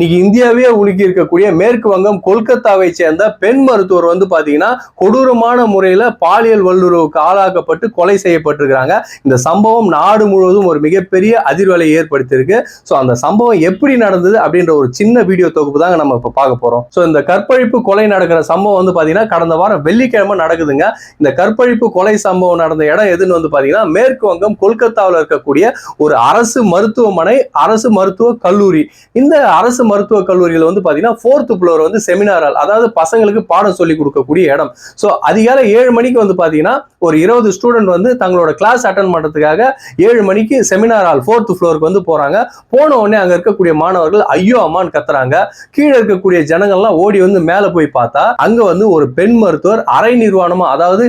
இன்னைக்கு இந்தியாவே உலுக்கி இருக்கக்கூடிய மேற்கு வங்கம் கொல்கத்தாவை சேர்ந்த பெண் மருத்துவர் வந்து பாத்தீங்கன்னா கொடூரமான முறையில பாலியல் வல்லுறவுக்கு ஆளாக்கப்பட்டு கொலை செய்யப்பட்டிருக்கிறாங்க. இந்த சம்பவம் நாடு முழுவதும் ஒரு மிகப்பெரிய அதிர்வலை ஏற்படுத்தியிருக்கு. ஸோ அந்த சம்பவம் எப்படி நடந்தது அப்படின்ற ஒரு சின்ன வீடியோ தொகுப்பு தாங்க நம்ம இப்போ பார்க்க போறோம். ஸோ இந்த கற்பழிப்பு கொலை நடக்கிற சம்பவம் வந்து பாத்தீங்கன்னா கடந்த வாரம் வெள்ளிக்கிழமை நடக்குதுங்க. இந்த கற்பழிப்பு கொலை சம்பவம் நடந்த இடம் எதுன்னு வந்து பாத்தீங்கன்னா மேற்கு வங்கம் கொல்கத்தாவில் இருக்கக்கூடிய ஒரு அரசு மருத்துவமனை அரசு மருத்துவ கல்லூரி. இந்த அரசு மருத்துவக் கல்லூரியில் வந்து பாத்தீங்கன்னா ஃபோர்த் ஃப்ளோர் வந்து செமினார் ஹால் அதாவது பசங்களுக்கு பாடம் சொல்லி கொடுக்கக்கூடிய இடம். ஸோ அதிகாலை ஏழு மணிக்கு வந்து பாத்தீங்கன்னா ஒரு இருபது ஸ்டூடெண்ட் வந்து தங்களோட கிளாஸ் அட்டன் பண்றதுக்காக ஏழு மணிக்கு செமினார் ஹால் ஃபோர்த் ஃப்ளோருக்கு வந்து போறாங்க. போன உடனே அங்க இருக்கக்கூடிய மாணவர்கள் ஐயோ அம்மான்னு கத்துறாங்க. கீழே இருக்கக்கூடிய ஜனங்கள்லாம் ஓடி வந்து மேலே போய் பார்த்தா அங்க வந்து ஒரு பெண் மருத்துவர் அரை நிர்வாணமா அதாவது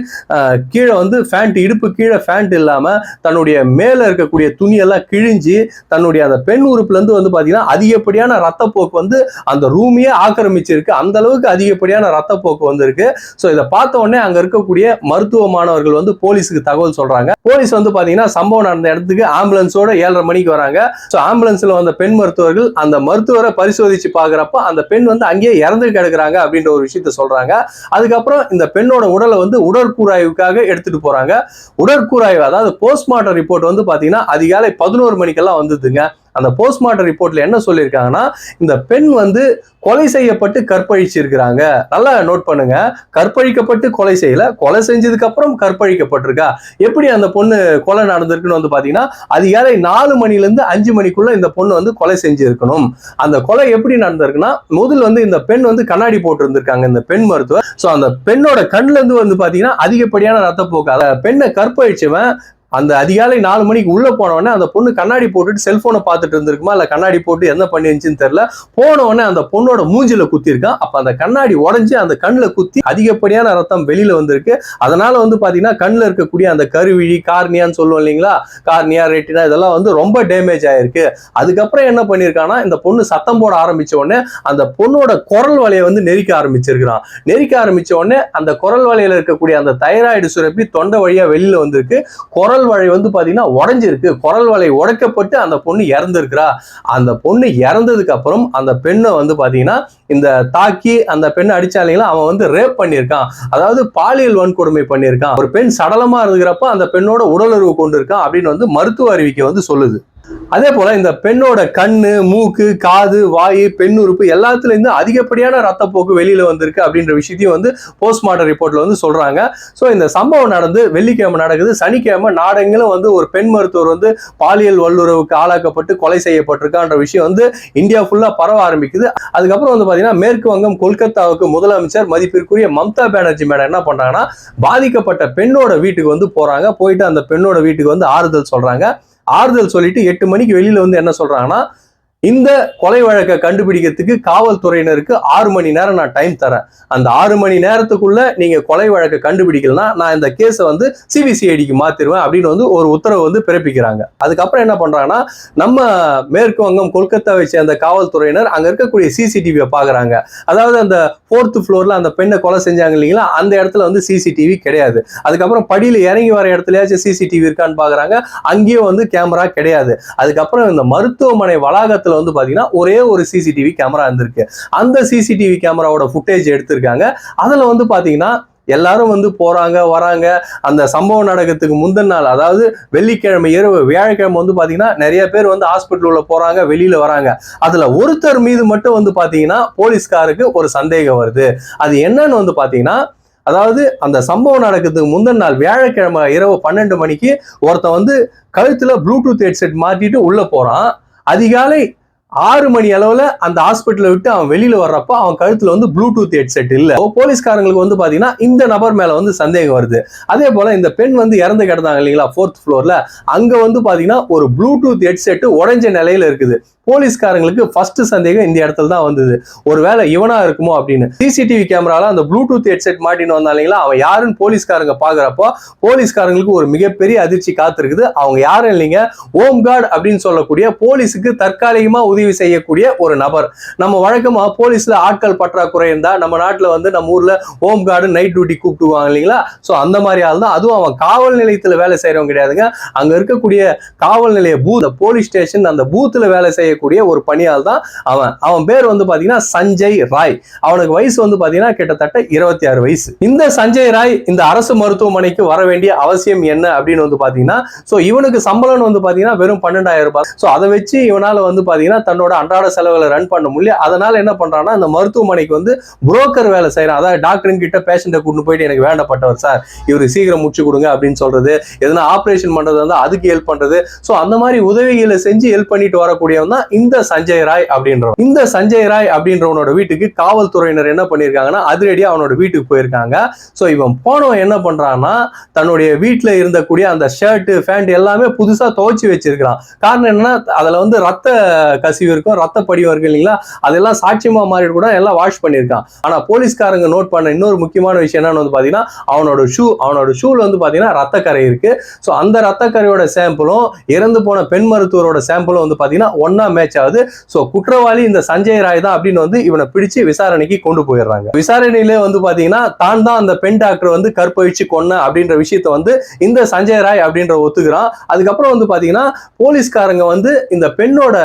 கீழே வந்து ஃபேண்ட் இடுப்பு கீழே ஃபேண்ட் இல்லாம தன்னுடைய மேல இருக்கக்கூடிய துணியெல்லாம் கிழிஞ்சு தன்னுடைய அந்த பெண் உறுப்புல இருந்து வந்து பாத்தீங்கன்னா அதிகப்படியான ரத்தப்போக்கு வந்து அந்த ரூமையே ஆக்கிரமிச்சிருக்கு. அந்த அளவுக்கு அதிகப்படியான ரத்தப்போக்கு வந்திருக்கு. ஸோ இதை பார்த்த உடனே அங்க இருக்கக்கூடிய மருத்துவ மாணவர்கள் வந்து போலீஸுக்கு தகவல் சொல்றாங்க. போலீஸ் வந்து பாத்தீங்கன்னா சம்பவம் நடந்த இடத்துக்கு ஆம்புலன்ஸோட ஏழரை மணிக்கு வராங்க. ஸோ ஆம்புலன்ஸ்ல வந்த பெண் மருத்துவர்கள் அந்த மருத்துவரை பரிசோதிச்சு பார்க்குறப்ப அந்த பெண் வந்து அங்கேயே இறந்து கிடக்குறாங்க அப்படின்ற ஒரு விஷயத்த சொல்றாங்க. அதுக்கப்புறம் இந்த பெண்ணோட உடலை வந்து உடற்கூறாய்வுக்காக எடுத்துட்டு போறாங்க. உடற்கூறாய்வு அதாவது போஸ்ட்மார்ட்டம் ரிப்போர்ட் வந்து பாத்தீங்கன்னா அதிகாலை பதினோரு மணிக்கெல்லாம் வந்ததுங்க. அந்த போஸ்ட்மார்ட்டம் ரிப்போர்ட்ல என்ன சொல்லியிருக்காங்கன்னா இந்த பெண் வந்து கொலை செய்யப்பட்டு கற்பழிச்சிருக்கிறாங்க. நல்லா நோட் பண்ணுங்க. கற்பழிக்கப்பட்டு கொலை செய்யல. கொலை செஞ்சதுக்கு அப்புறம் கற்பழிக்கப்பட்டிருக்கா. எப்படி அந்த பொண்ணு கொலை நடந்திருக்குன்னு வந்து பாத்தீங்கன்னா அதிகாலை நாலு மணில இருந்து அஞ்சு மணிக்குள்ள இந்த பொண்ணு வந்து கொலை செஞ்சிருக்கணும். அந்த கொலை எப்படி நடந்திருக்குன்னா முதல் வந்து இந்த பெண் வந்து கண்ணாடி போட்டிருந்திருக்காங்க இந்த பெண் மருத்துவர். சோ அந்த பெண்ணோட கண்ணுல இருந்து வந்து பாத்தீங்கன்னா அதிகப்படியான ரத்தப்போக்கு. அந்த பெண்ணை கற்பழிச்சவன் அந்த அதிகாலை நாலு மணிக்கு உள்ள போனவொடனே அந்த பொண்ணு கண்ணாடி போட்டுட்டு செல்போனை பார்த்துட்டு இருந்திருக்குமா? இல்ல கண்ணாடி போட்டு என்ன பண்ணிருந்துச்சுன்னு தெரியல. போன உடனே அந்த பொண்ணோட மூஞ்சில குத்தி இருக்கான் அப்ப அந்த கண்ணாடி உடஞ்சி அந்த கண்ணுல குத்தி அதிகப்படியான ரத்தம் வெளியில வந்திருக்கு. அதனால வந்து பாத்தீங்கன்னா கண்ணுல இருக்கக்கூடிய அந்த கருவிழி கார்னியான்னு சொல்லுவோம் இல்லைங்களா? கார்னியா ரெட்டினா இதெல்லாம் வந்து ரொம்ப டேமேஜ் ஆயிருக்கு. அதுக்கப்புறம் என்ன பண்ணிருக்கான்னா இந்த பொண்ணு சத்தம் போட ஆரம்பிச்ச உடனே அந்த பொண்ணோட குரல் வலையை வந்து நெரிக்க ஆரம்பிச்சிருக்கிறான். நெரிக்க ஆரம்பிச்ச உடனே அந்த குரல் வலையில இருக்கக்கூடிய அந்த தைராய்டு சுரப்பி தொண்டை வழியா வெளியில வந்திருக்கு. குரல் வலை வந்து பார்த்தீங்கன்னா உடஞ்சிருக்கு. குரல் வலை உடைக்கப்பட்டு அந்த பொண்ணு இறந்துருக்குறா. அந்த பொண்ணு இறந்ததுக்கு அப்புறம் அந்த பெண்ணை வந்து பாத்தீங்கன்னா இந்த தாக்கி அந்த பெண்ணை அடிச்சா இல்லைங்களா அவன் வந்து ரேப் பண்ணியிருக்கான். அதாவது பாலியல் வன்கொடுமை பண்ணியிருக்கான். ஒரு பெண் சடலமா இருக்கிறப்ப அந்த பெண்ணோட உடலுறவு கொண்டு இருக்கான் அப்படின்னு வந்து மருத்துவ அறிவிக்கை வந்து சொல்லுது. அதே போல இந்த பெண்ணோட கண்ணு மூக்கு காது வாய் பெண் உறுப்பு எல்லாத்துலேருந்து அதிகப்படியான ரத்தப்போக்கு வெளியில வந்திருக்கு அப்படின்ற விஷயத்தையும் வந்து போஸ்ட்மார்ட்டம் ரிப்போர்ட்ல வந்து சொல்றாங்க. ஸோ இந்த சம்பவம் நடந்து வெள்ளிக்கிழமை நடக்குது. சனிக்கிழமை நாடெங்கிலும் வந்து ஒரு பெண் மருத்துவர் வந்து பாலியல் வல்லுறவுக்கு ஆளாக்கப்பட்டு கொலை செய்யப்பட்டிருக்கான்ற விஷயம் வந்து இந்தியா ஃபுல்லா பரவ ஆரம்பிக்குது. அதுக்கப்புறம் வந்து பாத்தீங்கன்னா மேற்கு வங்கம் கொல்கத்தாவுக்கு முதலமைச்சர் மதிப்பிற்குரிய மம்தா பானர்ஜி மேடம் என்ன பண்றாங்கன்னா பாதிக்கப்பட்ட பெண்ணோட வீட்டுக்கு வந்து போறாங்க. போயிட்டு அந்த பெண்ணோட வீட்டுக்கு வந்து ஆறுதல் சொல்றாங்க. ஆறுதல் சொல்லிட்டு எட்டு மணிக்கு வெளியில வந்து என்ன சொல்றாங்கன்னா இந்த கொலை வழக்கை கண்டுபிடிக்கிறதுக்கு காவல்துறையினருக்கு ஆறு மணி நேரம் நான் டைம் தரேன். அந்த ஆறு மணி நேரத்துக்குள்ள நீங்க கொலை வழக்கை கண்டுபிடிக்கலனா நான் இந்த கேஸை வந்து சிபிசிஐடிக்கு மாத்திருவேன் அப்படின்னு வந்து ஒரு உத்தரவு வந்து பிறப்பிக்கிறாங்க. அதுக்கப்புறம் என்ன பண்றாங்கன்னா நம்ம மேற்கு வங்கம் கொல்கத்தாவை சேர்ந்த காவல்துறையினர் அங்க இருக்கக்கூடிய சிசிடிவியை பாக்குறாங்க. அதாவது அந்த ஃபோர்த் ஃப்ளோர்ல அந்த பெண்ணை கொலை செஞ்சாங்க இல்லைங்களா? அந்த இடத்துல வந்து சிசிடிவி கிடையாது. அதுக்கப்புறம் படியில இறங்கி வர இடத்துலயாச்சும் சிசிடிவி இருக்கான்னு பாக்குறாங்க. அங்கேயும் வந்து கேமரா கிடையாது. அதுக்கப்புறம் இந்த மருத்துவமனை வளாகத்தை இடத்துல வந்து பாத்தீங்கன்னா ஒரே ஒரு சிசிடிவி கேமரா இருந்திருக்கு. அந்த சிசிடிவி கேமராவோட ஃபுட்டேஜ் எடுத்திருக்காங்க. அதுல வந்து பாத்தீங்கன்னா எல்லாரும் வந்து போறாங்க வராங்க. அந்த சம்பவம் நடக்கிறதுக்கு முந்தின நாள் அதாவது வெள்ளிக்கிழமை இரவு வியாழக்கிழமை வந்து பாத்தீங்கன்னா நிறைய பேர் வந்து ஹாஸ்பிட்டல் உள்ள போறாங்க வெளியில வராங்க. அதுல ஒருத்தர் மீது மட்டும் வந்து பாத்தீங்கன்னா போலீஸ்காருக்கு ஒரு சந்தேகம் வருது. அது என்னன்னு வந்து பாத்தீங்கன்னா அதாவது அந்த சம்பவம் நடக்கிறதுக்கு முந்தின நாள் வியாழக்கிழமை இரவு பன்னெண்டு மணிக்கு ஒருத்தன் வந்து கழுத்துல ப்ளூடூத் ஹெட்செட் மாட்டிட்டு உள்ள போறான். அதிகாலை ஆறு மணி அளவுல அந்த ஹாஸ்பிட்டலை விட்டு அவன் வெளியில வர்றப்போ அவன் கழுத்துல வந்து ப்ளூடூத் ஹெட்செட் இல்ல. போலீஸ்காரங்களுக்கு வந்து பாத்தீங்கன்னா இந்த நபர் மேல வந்து சந்தேகம் வருது. அதே போல இந்த பெண் வந்து இறந்து கிடந்தாங்க இல்லைங்களா ஃபோர்த் ஃப்ளோர்ல அங்க வந்து பாத்தீங்கன்னா ஒரு ப்ளூடூத் ஹெட்செட் உடைஞ்ச நிலையில இருக்குது. போலீஸ்காரங்களுக்கு ஃபர்ஸ்ட் சந்தேகம் இந்த இடத்துல தான் வந்தது. ஒருவேளை இவனா இருக்குமோ அப்படின்னு. சிசிடிவி கேமரால அந்த ப்ளூடூத் ஹெட்செட் மாட்டின்னு வந்தான் இல்லைங்களா அவன் யாருன்னு போலீஸ்காரங்க பாக்குறப்போ போலீஸ்காரங்களுக்கு ஒரு மிகப்பெரிய அதிர்ச்சி காத்திருக்குது. அவங்க யாரும் இல்லைங்க ஓம் கார்டு அப்படின்னு சொல்லக்கூடிய போலீஸுக்கு தற்காலிகமா உதவி செய்யக்கூடிய ஒரு நபர். நம்ம வழக்கமாக போலீஸ்ல ஆட்கள் பற்றாக்குறை இருந்தா நம்ம நாட்டில் வந்து நம்ம ஊர்ல ஹோம் கார்டு நைட் டியூட்டி கூப்பிட்டுவாங்க இல்லைங்களா? சோ அந்த மாதிரி ஆள் தான். அதுவும் அவன் காவல் நிலையத்தில் வேலை செய்யறவங்க கிடையாதுங்க. அங்க இருக்கக்கூடிய காவல் நிலைய பூத் போலீஸ் ஸ்டேஷன் அந்த பூத்துல வேலை செய்யக்கூடிய ஒரு பணியால் தான் அவன். அவன் பேர் வந்து பாத்தீங்கன்னா சஞ்சய் ராய். அவனுக்கு வயசு வந்து பாத்தீங்கன்னா கிட்டத்தட்ட இருபத்தி ஆறு வயசு. இந்த சஞ்சய் ராய் இந்த அரசு மருத்துவமனைக்கு வர வேண்டிய அவசியம் என்ன அப்படின்னு வந்து பாத்தீங்கன்னா சோ இவனுக்கு சம்பளம் வந்து பாத்தீங்கன்னா வெறும் பன்னெண்டாயிரம் ரூபாய். சோ அதை வச்சு இவனால வந்து பாத்தீங்கன்னா தன்னோட அன்றாட செலவுகளை ரன் பண்ண முடியல. அதனால என்ன பண்றான்னா இந்த மருத்துவமனைக்கு வந்து புரோக்கர் வேலை செய்யறான் அதாவது டாக்டர் கிட்ட பேஷண்ட்டை கூட்டு போயிட்டு எனக்கு வேண்டப்பட்டவர் சார் இவர் சீக்கிரம் முடிச்சு கொடுங்க அப்படின்னு சொல்றது. எதனா ஆபரேஷன் பண்றது வந்து அதுக்கு ஹெல்ப் பண்றது. ஸோ அந்த மாதிரி உதவிகளை செஞ்சு ஹெல்ப் பண்ணிட்டு வரக்கூடியவன் தான் இந்த சஞ்சய் ராய் அப்படின்றவன். இந்த சஞ்சய் ராய் அப்படின்றவனோட வீட்டுக்கு காவல்துறையினர் என்ன பண்ணிருக்காங்கன்னா அதிரடியாக அவனோட வீட்டுக்கு போயிருக்காங்க. சோ இவன் போனவன் என்ன பண்றான்னா தன்னுடைய வீட்டில் இருந்தக்கூடிய அந்த ஷர்ட் ஃபேண்ட் எல்லாமே புதுசா துவைச்சு வச்சிருக்கிறான். காரணம் என்னன்னா அதுல வந்து ரத்த கசிவு இருக்கும் ரத்த படிவம் இருக்கு இல்லைங்களா? அதெல்லாம் சாட்சியமா மாறி கூட எல்லாம் வாஷ் பண்ணியிருக்கான். ஆனா போலீஸ்காரங்க நோட் பண்ண இன்னொரு முக்கியமான விஷயம் என்னன்னு வந்து பாத்தீங்கன்னா அவனோட ஷூ அவனோட ஷூல வந்து பாத்தீங்கன்னா ரத்தக்கரை இருக்கு. ஸோ அந்த ரத்தக்கரையோட சாம்பிளும் இறந்து போன பெண் மருத்துவரோட சாம்பிளும் வந்து பாத்தீங்கன்னா ஒன்னா மேட்ச் ஆகுது. ஸோ குற்றவாளி இந்த சஞ்சய் ராய் தான் அப்படின்னு வந்து இவனை பிடிச்சு விசாரணைக்கு கொண்டு போயிடுறாங்க. விசாரணையிலே வந்து பாத்தீங்கன்னா தான் தான் அந்த பெண் டாக்டர் வந்து கற்பழிச்சு கொன்ன அப்படின்ற விஷயத்த வந்து இந்த சஞ்சய் ராய் அப்படின்ற ஒத்துக்கிறான். அதுக்கப்புறம் வந்து பாத்தீங்கன்னா போலீஸ்காரங்க வந்து இந்த பெண்ணோட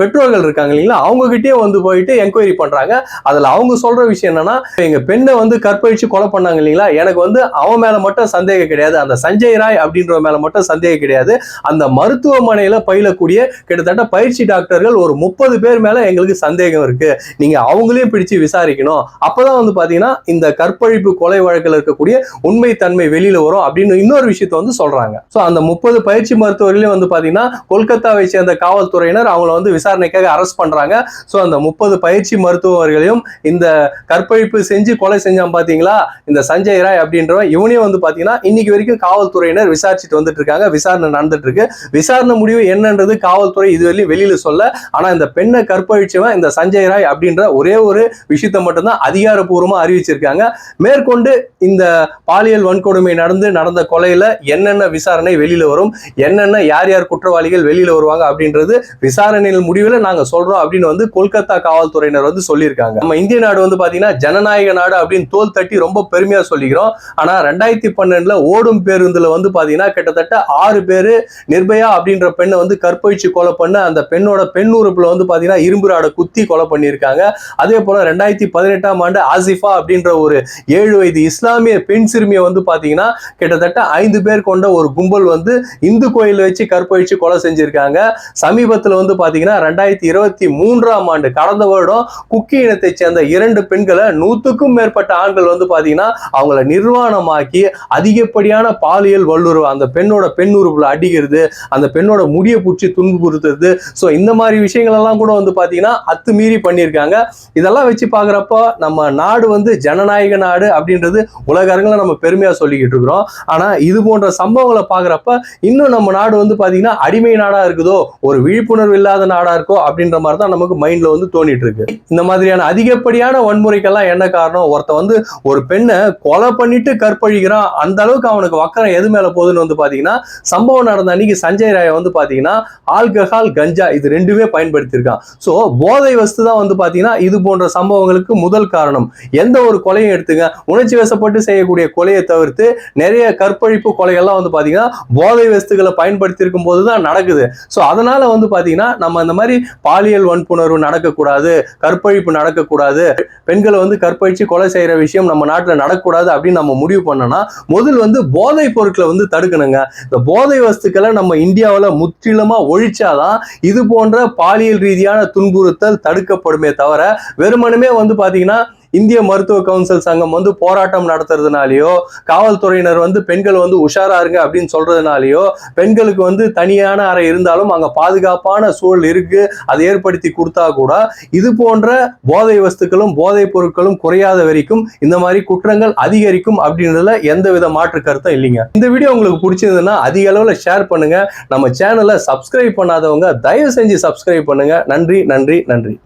பெற்றோர்கள் இருக்காங்க இல்லைங்களா? அவங்க கிட்டயே வந்து போயிட்டு என்கொயரி பண்றாங்க. அதுல அவங்க சொல்ற விஷயம் என்னன்னா எங்க பெண்ணை வந்து கற்பழிச்சு கொலை பண்ணாங்க இல்லைங்களா? எனக்கு வந்து அவன் மேல மட்டும் சந்தேகம் கிடையாது. அந்த சஞ்சய் ராய் அப்படின்ற மேல மட்டும் சந்தேகம் கிடையாது. அந்த மருத்துவமனையில பயிலக்கூடிய கிட்டத்தட்ட பயிற்சி டாக்டர்கள் ஒரு முப்பது பேர் மேல எங்களுக்கு சந்தேகம் இருக்கு. நீங்க அவங்களையும் பிடிச்சு விசாரிக்கணும். அப்பதான் வந்து பாத்தீங்கன்னா இந்த கற்பழிப்பு கொலை வழக்கில் இருக்கக்கூடிய உண்மை தன்மை வெளியில வரும் அப்படின்னு இன்னொரு விஷயத்த வந்து சொல்றாங்க. சோ அந்த முப்பது பயிற்சி மருத்துவர்களையும் வந்து பாத்தீங்கன்னா கொல்கத்தாவை சேர்ந்த காவல்துறையினர் அவங்கள வந்து விசாரணைக்காக அரெஸ்ட் பண்றாங்க. ஸோ அந்த முப்பது பயிற்சி மருத்துவர்களையும் இந்த கற்பழிப்பு செஞ்சு கொலை செஞ்சான் பாத்தீங்களா? இந்த சஞ்சய் ராய் அப்படின்றவன் இவனையும் வந்து பாத்தீங்கன்னா இன்னைக்கு வரைக்கும் காவல்துறையினர் விசாரிச்சுட்டு வந்துட்டு இருக்காங்க. விசாரணை நடந்துட்டு இருக்கு விசாரணை முடிவு என்னன்றது காவல்துறை இதுவரையும் வெளியில சொல்ல. ஆனா இந்த பெண்ணை கற்பழிச்சவன் இந்த சஞ்சய் ராய் அப்படின்ற ஒரே ஒரு விஷயத்தை மட்டும்தான் அதிகாரப்பூர்வமா அறிவிச்சிருக்காங்க. மேற்கொண்டு இந்த பாலியல் வன்கொடுமை நடந்து நடந்த கொலையில என்னென்ன விசாரணை வெளியில வரும் என்னென்ன யார் யார் குற்றவாளிகள் வெளியில வருவாங்க அப்படின்றது விசாரணையில் முடிவில் நாங்கள் சொல்கிறோம் அப்படின்னு வந்து கொல்கத்தா காவல்துறையினர் வந்து சொல்லியிருக்காங்க. நம்ம இந்திய நாடு வந்து பாத்தீங்கன்னா ஜனநாயக நாடு அப்படின்னு தோல் தட்டி ரொம்ப பெருமையாக சொல்லிக்கிறோம். ஆனால் ரெண்டாயிரத்தி பன்னெண்டில் ஓடும் பேருந்தில் வந்து பாத்தீங்கன்னா கிட்டத்தட்ட ஆறு பேர் நிர்பயா அப்படின்ற பெண்ணை வந்து கற்பழிச்சு கொலை பண்ண அந்த பெண்ணோட பெண் உறுப்பில் வந்து பார்த்தீங்கன்னா இரும்பு ராடை குத்தி கொலை பண்ணியிருக்காங்க. அதே போல ரெண்டாயிரத்தி பதினெட்டாம் ஆண்டு ஆசிஃபா அப்படின்ற ஒரு ஏழு வயது இஸ்லாமிய பெண் சிறுமியை வந்து பார்த்தீங்கன்னா கிட்டத்தட்ட ஐந்து பேர் கொண்ட ஒரு கும்பல் வந்து இந்து கோயில் வச்சு கற்பழிச்சு கொலை செஞ்சிருக்காங்க. சமீபத்தில் வந்து பார்த்தீங்கன்னா ரெண்டாயிரத்தி இருபத்தி மூன்றாம் ஆண்டு கடந்த வருடம் குக்கி இனத்தை சேர்ந்த இரண்டு பெண்களை நூத்துக்கும் மேற்பட்ட ஆண்கள் வந்து பாத்தீங்கன்னா அவங்கள நிர்வாணமாக்கி அதிகப்படியான பாலியல் வல்லுறவு அந்த பெண்ணோட பெண் உறுப்புல அடிக்கிறது அந்த பெண்ணோட முடியை பூச்சி துன்புறுத்துறது. ஸோ இந்த மாதிரி விஷயங்கள் எல்லாம் கூட வந்து பாத்தீங்கன்னா அத்துமீறி பண்ணியிருக்காங்க. இதெல்லாம் வச்சு பாக்குறப்ப நம்ம நாடு வந்து ஜனநாயக நாடு அப்படின்றது உலக அரங்கில் நம்ம பெருமையா சொல்லிக்கிட்டு இருக்கிறோம். ஆனா இது போன்ற சம்பவங்களை பாக்குறப்ப இன்னும் நம்ம நாடு வந்து பாத்தீங்கன்னா அடிமை நாடா இருக்குதோ ஒரு விழிப்புணர்வு இல்லாத நாடா இருக்கோ அப்படின்ற மாதிரி தான் நமக்கு மைண்ட்ல வந்து தோணிட்டு இருக்கு இந்த மாதிரியான அதிகப்படியான வன்முறைக்கெல்லாம் என்ன காரணம்? ஒருத்த வந்து ஒரு பெண்ணை கொலை பண்ணிட்டு கற்பழிக்கிறான். அந்த அளவுக்கு அவனுக்கு வக்கரம் எது மேல போகுதுன்னு வந்து பாத்தீங்கன்னா சம்பவம் நடந்த அன்னைக்கு சஞ்சய் ராய் வந்து பாத்தீங்கன்னா ஆல்கஹால் கஞ்சா இது ரெண்டுமே பயன்படுத்தியிருக்கான். ஸோ போதை வஸ்து தான் வந்து பாத்தீங்கன்னா இது போன்ற சம்பவங்களுக்கு முதல் காரணம். எந்த ஒரு கொலையும் எடுத்துங்க. உணர்ச்சி வசப்பட்டு செய்யக்கூடிய கொலையை தவிர்த்து நிறைய கற்பழிப்பு கொலைகள்லாம் வந்து பாத்தீங்கன்னா போதை வஸ்துகளை பயன்படுத்தி இருக்கும் போது தான் நடக்குது. ஸோ அதனால வந்து பாத்தீங்கன்னா நம்ம இந்த மாதிரி பாலியல் வன்புணர்வு நடக்கக்கூடாது கற்பழிப்பு நடக்கக்கூடாது பெண்களை வந்து கற்பழிச்சு கொலை செய்யற விஷயம் நம்ம நாட்டில் நடக்கக்கூடாது அப்படின்னு நம்ம முடிவு பண்ணோம்னா முதல் வந்து போதை பொருட்களை வந்து தடுக்கணுங்க. இந்த போதை வஸ்துக்களை நம்ம இந்தியாவில் முற்றிலுமா ஒழிச்சாதான் இது போன்ற பாலியல் ரீதியான துன்புறுத்தல் தடுக்கப்படுமே தவிர வெறுமனுமே வந்து பாத்தீங்கன்னா இந்திய மருத்துவ கவுன்சில் சங்கம் வந்து போராட்டம் நடத்துறதுனாலயோ காவல்துறையினர் வந்து பெண்கள் வந்து உஷாரா இருங்க அப்படின்னு சொல்றதுனாலயோ பெண்களுக்கு வந்து தனியான அறை இருந்தாலும் அங்க பாதுகாப்பான சூழல் இருக்கு அதை ஏற்படுத்தி கொடுத்தா கூட இது போன்ற போதை வஸ்துக்களும் போதைப் பொருட்களும் குறையாத வரைக்கும் இந்த மாதிரி குற்றங்கள் அதிகரிக்கும் அப்படின்றதுல எந்த வித மாற்று கருத்தும் இல்லைங்க. இந்த வீடியோ உங்களுக்கு பிடிச்சிருந்ததுன்னா அதிக அளவுல ஷேர் பண்ணுங்க. நம்ம சேனலை சப்ஸ்கிரைப் பண்ணாதவங்க தயவு செஞ்சு சப்ஸ்கிரைப் பண்ணுங்க. நன்றி நன்றி நன்றி.